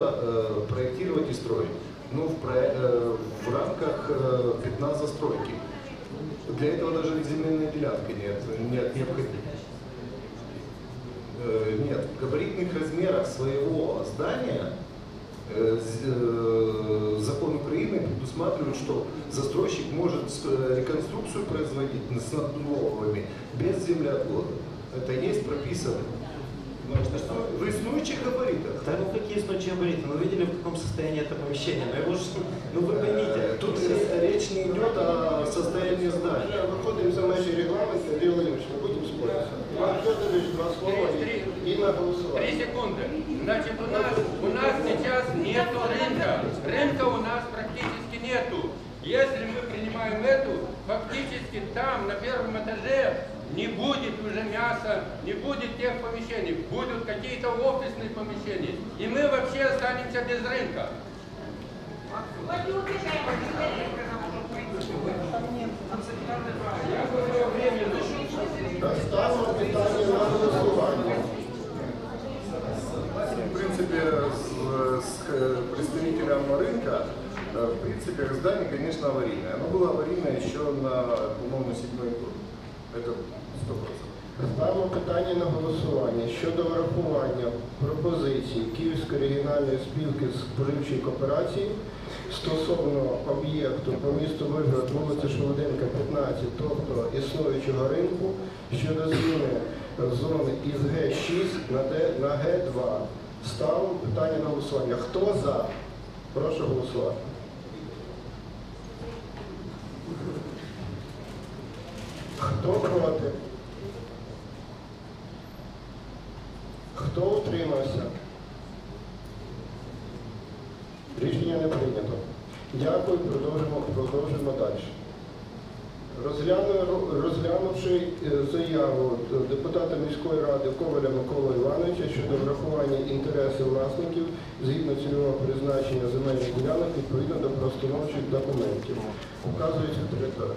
э, проектировать и строить. Ну, в, про- э, в рамках э, пятна застройки. Для этого даже земельная делянка нет, нет необходима. Э, Нет, в габаритных размерах своего здания закон Украины предусматривает, что застройщик может реконструкцию производить с надновыми без землеотвода. Это есть прописано в иснующих габаритах. Да ну какие случаи габариты? Мы видели, в каком состоянии это помещение. Ну, его ж- ну вы Э, поймите. Тут ре- речь не идет о состоянии здания. Вже виходимо за межі регламенту, Андрій Володимирович, не будемо споритися. Іван Федорович, два слова і, і на Три голосування. секунды. Значит, у нас, у нас сейчас нету рынка. Рынка у нас практически нету. Если мы принимаем эту, фактически там, на первом этаже, не будет уже мяса, не будет тех помещений, будут какие-то офисные помещения. И мы вообще останемся без рынка. В принципе, с, с, э, представителем рынка, э, в принципе, здание, конечно, аварийное. Оно было аварийное еще на, по-моему, седьмой год. Ставимо питання на голосування щодо врахування пропозицій Київської регіональної спілки споживчої кооперації стосовно об'єкту по місту Вишгород, вулиця Швиденка, 15, тобто існуючого ринку, щодо зміни зони із Г6 на, Д, на Г2. Ставимо питання на голосування. Хто за? Прошу голосувати. Хто проти? Хто утримався? Рішення не прийнято. Дякую, продовжимо, продовжимо далі. Розглянувши е, заяву депутата міської ради Коваля Миколи Івановича щодо врахування інтересів власників згідно цільового призначення земельних ділянок відповідно до простановчих документів. Указується територія.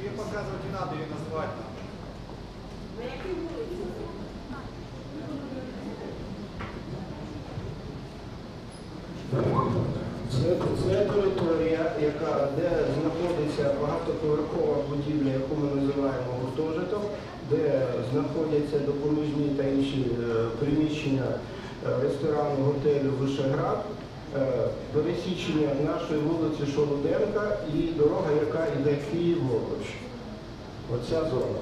Ее показывать не надо, ее называть надо. Це, це територія, яка, де знаходиться багатоповерхова будівля, яку ми називаємо гуртожиток, де допоміжні та інші е, приміщення е, ресторану, готелю Вишеград, е, пересічення нашої вулиці Шолоденка і дорога, яка йде Київ-Волоч. Оця зона.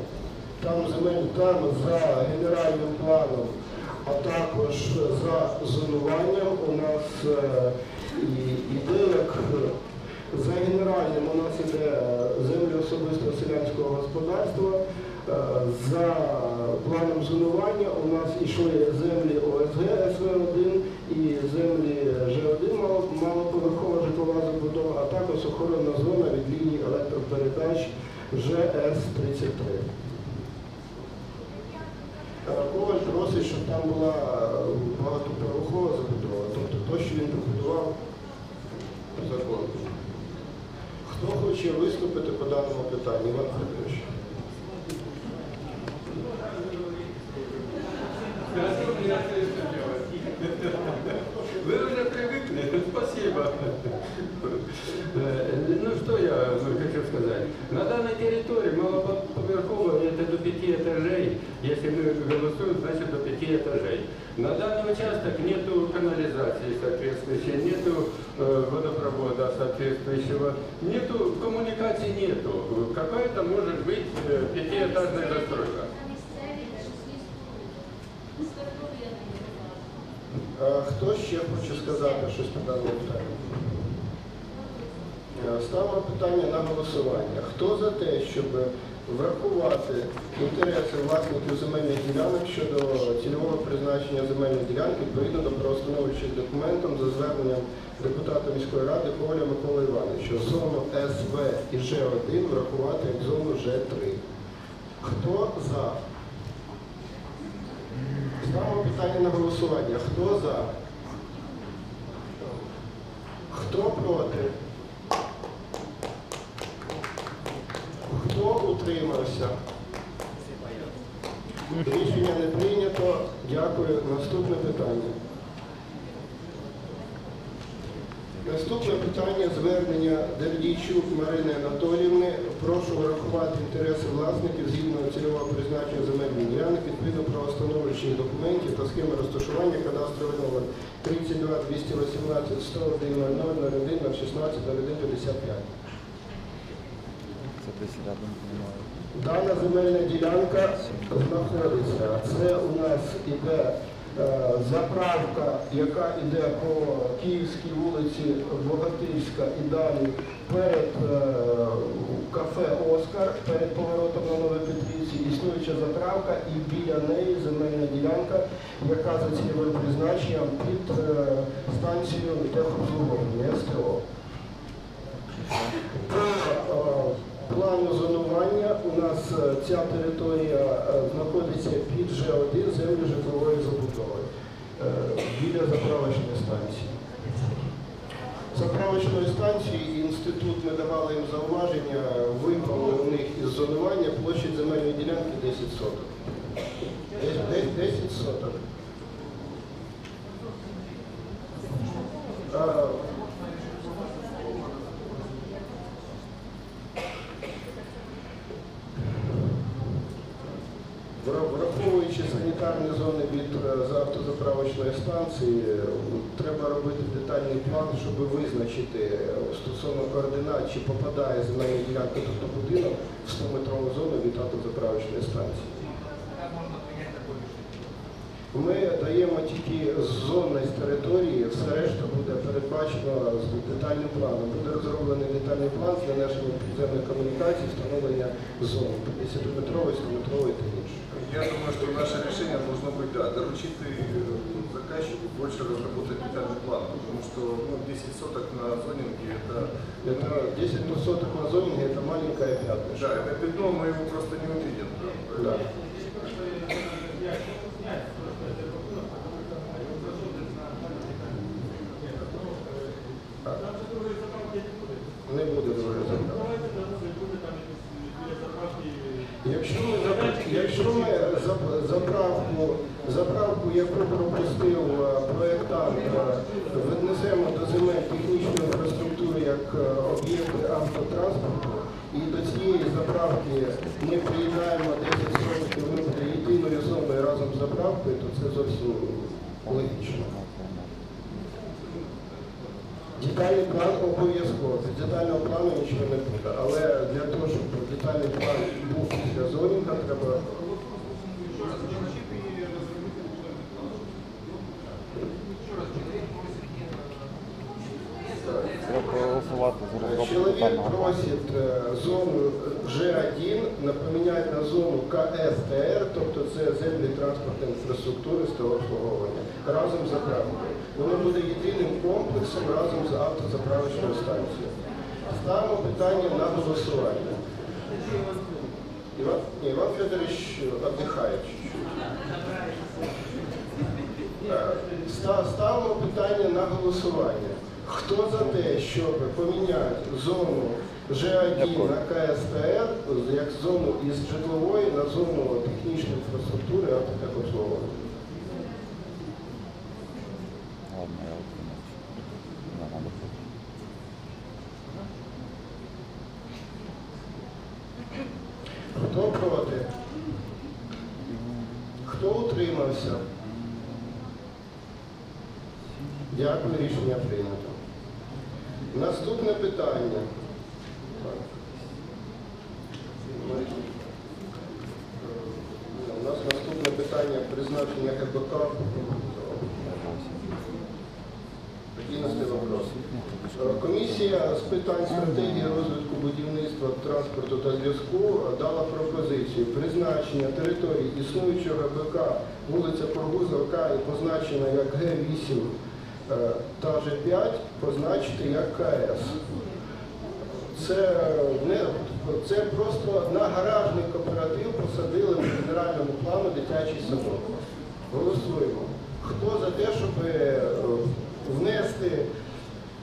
Там земель, там за генеральним планом, а також за зонуванням у нас іде як за генеральним у нас іде землі особистого селянського господарства. За планом зонування у нас йшли землі ОСГ СВ1 і землі Ж1 малоповерхова житлова забудова, а також охоронна зона від лінії електропередач ЖС-33. Е, Коваль просить, щоб там була багатоповерхова забудова, тобто то, що він побудував закон. Хто хоче виступити по даному питанню? Іван Федорович. Пяти этажей. Если мы голосуем, значит до пяти этажей. На данный участок нету канализации соответствующей, нету э, водопровода соответствующего, нету коммуникаций нету. Какая-то может быть э, пятиэтажная застройка. Е, Хто ще хоче сказати щось по даному питанню? Е, Ставимо питання на голосування. Хто за те, щоб врахувати інтереси власників земельних ділянок щодо цільового призначення земельної ділянки відповідно до правоустановчих документів за зверненням депутата міської ради Коваля Миколи Івановича, зону СВ і Ж1 врахувати як зону Ж3. Хто за? Ставимо питання на голосування. Хто за? Хто проти? Хто Хто утримався? Рішення не прийнято. Дякую. Наступне питання. Наступне питання звернення Дердійчук Марини Анатоліївни. Прошу врахувати інтереси власників згідно цільового призначення земельних ділянок відповідно правостановчих документів та схеми розташування кадастровий номер 32 218 101 00 01 016 01 55. Це десь. Дана земельна ділянка знаходиться. Це у нас іде заправка, яка йде по Київській вулиці Богатирська і далі перед е, кафе Оскар, перед поворотом на Нове Петрівці, існуюча заправка і біля неї земельна ділянка, яка за цільовим призначенням під е, станцією техобслуговування СТО. Плану зонування у нас е, ця територія е, знаходиться під Ж1 землі житлової забудови е, біля заправочної станції. Заправочної станції інститут ми давали їм зауваження, випали у них із зонування площадь земельної ділянки 10 соток. Десь- десь 10 соток. Е, Вра- Враховуючи зони від е, автозаправочної станції, е, треба робити детальний план, щоб визначити е, стосовно координат, чи попадає земельна ділянка тобто будинок в 100-метрову зону від автозаправочної станції. Ми даємо тільки зонність території, все решта буде передбачено з детальним планом. Буде розроблений детальний план з нанесенням підземних комунікацій, встановлення зон 50-метрової, 100-метрової та інших. Наше решение должно быть, да, доручить э, заказчику больше разработать детальный план, потому что ну, 10 соток на зонинге это, Это 10 соток на зонинге это маленькое пятнышко. да, это пятно, мы его просто не увидим. Да. Не Якщо ми, якщо ми заправку, заправку, яку пропустив е, проєктант, е, віднесемо до земель технічної інфраструктури як е, об'єкти автотранспорту, і до цієї заправки ми приєднаємо 10 соток буде єдиною зоною разом з заправкою, то це зовсім логічно. Детальний план обов'язково. Без детального плану нічого не буде. Але для щоб план був після зонінга, треба Чоловік просить е, зону G1 напоміняти на зону КСТР, тобто це землі транспортної інфраструктури з обслуговування, разом з заправкою. Воно буде єдиним комплексом разом з автозаправочною станцією. Ставимо питання на голосування. Іван, ні, Іван Федорович віддихає чуть-чуть. Е, Ставимо питання на голосування. Хто за те, щоб поміняти зону Ж1 на КСТР, як зону із житлової на зону технічної інфраструктури автотехобслуговування? Ладно, я утримався. Не надо проти. Хто проти? Хто утримався? Дякую, рішення прийнято. Наступне питання. Е, У нас наступне питання призначення ГБК. Комісія з питань стратегії розвитку будівництва, транспорту та зв'язку дала пропозицію призначення території існуючого ГБК вулиця Прогузовка і позначена як Г8 е, та Ж5 позначити як КС. Це, не, це просто на гаражний кооператив посадили в генеральному плану дитячий садок. Голосуємо. Хто за те, щоб е, внести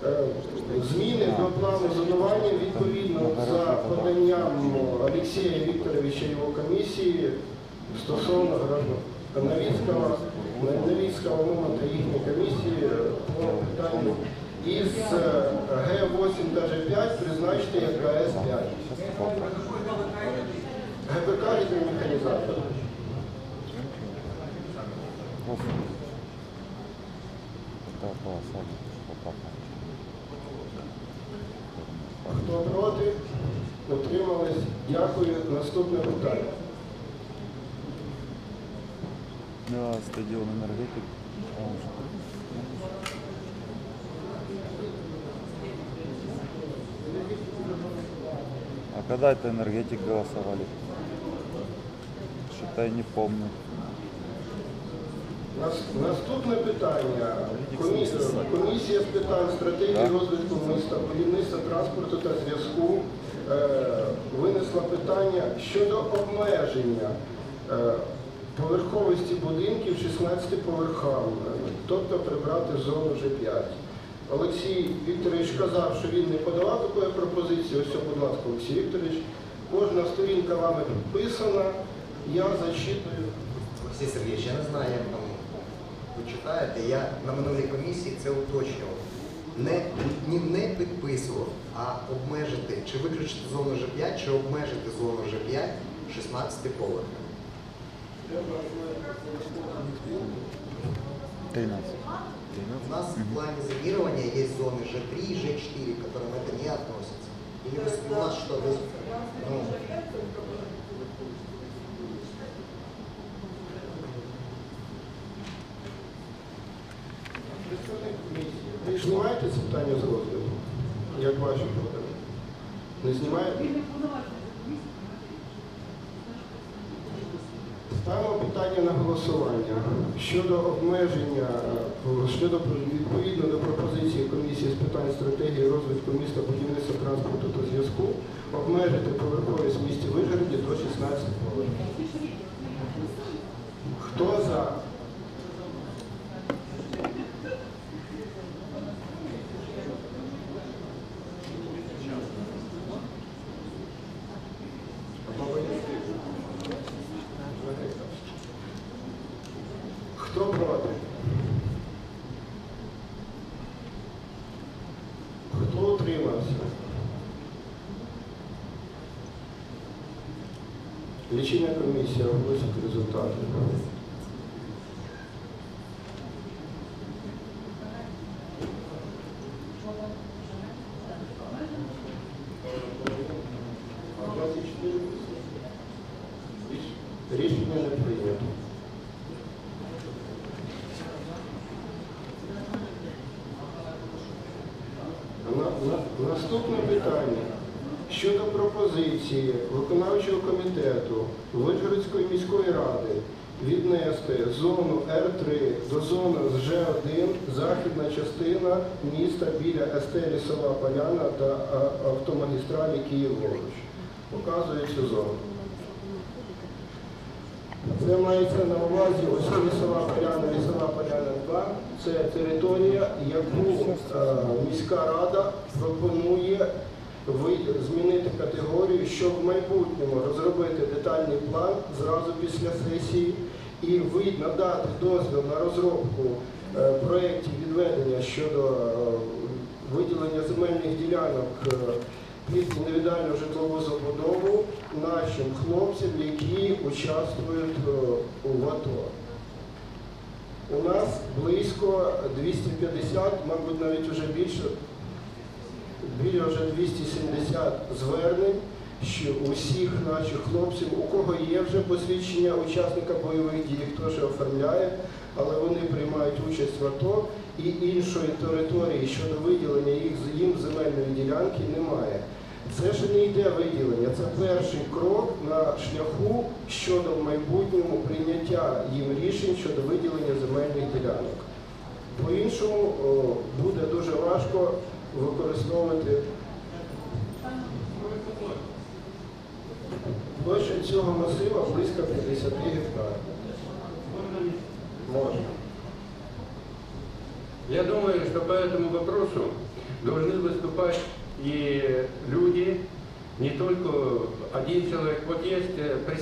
Е, Зміни до зонування відповідно за поданням Олексія Вікторовича і його комісії стосовно Новіцького, Новіцького моменту їхньої комісії по питанню із е, Г8 та G5 призначити як ГС-5. ГПК гідромеханізатор. Господи. Да, полоса, попапа. Хто проти? Утримались. Дякую. Наступне питання. Да, стадион энергетик. Он же- А когда это энергетик голосовали? Я не помню. Нас- Наступне питання. Комісія, з питань стратегії розвитку міста, будівництва транспорту та зв'язку е, винесла питання щодо обмеження е, поверховості будинків 16 поверхам, тобто прибрати зону G5. Олексій Вікторович казав, що він не подавав такої пропозиції. Ось, будь ласка, Олексій Вікторович. Кожна сторінка вами підписана. Я зачитую. Олексій Сергійович, я не знаю, як там ви читаєте. Я на минулій комісії це уточнював. Не, не, не підписував, а обмежити, чи виключити зону G5, чи обмежити зону G5 16 поверхів. 13. У нас в плане зонирования есть зоны G3 и G4, к которым это не относится. Или вы- у нас что, знімаєте це питання з розгляду? Як ваші проблеми? Не знімаєте? Ставимо питання на голосування щодо обмеження, щодо відповідно до пропозиції комісії з питань стратегії розвитку міста, будівництва транспорту та зв'язку, обмежити поверховість в місті Вишгороді до 16 поверхів. Хто за? Лічильна комісія оголосить результати. Рішення не прийнято. На- на- Наступне питання Щодо пропозиції виконавчого комітету Вишгородської міської ради віднести зону Р3 до зони з Ж1 західна частина міста біля СТ Лісова Поляна та автомагістралі Київ-Лоруч. Показує цю зону. Це мається на увазі ось лісова поляна, лісова поляна 2. Це територія, яку е, міська рада пропонує змінити категорію, щоб в майбутньому розробити детальний план зразу після сесії і ви надати дозвіл на розробку е, проєктів відведення щодо е, виділення земельних ділянок е, під індивідуальну житлову забудову нашим хлопцям, які участвують у АТО. У нас близько 250, мабуть, навіть вже більше, біля вже 270 звернень що усіх наших хлопців, у кого є вже посвідчення учасника бойових дій, хто ще оформляє, але вони приймають участь в АТО і іншої території щодо виділення їх їм земельної ділянки немає. Це ж не йде виділення, це перший крок на шляху щодо в майбутньому прийняття їм рішень щодо виділення земельних ділянок. По-іншому буде дуже важко використовувати площа цього масива близько 50 гектарів. Можна. Я думаю, что по этому вопросу должны выступать и люди, не только один человек. Вот есть э, представитель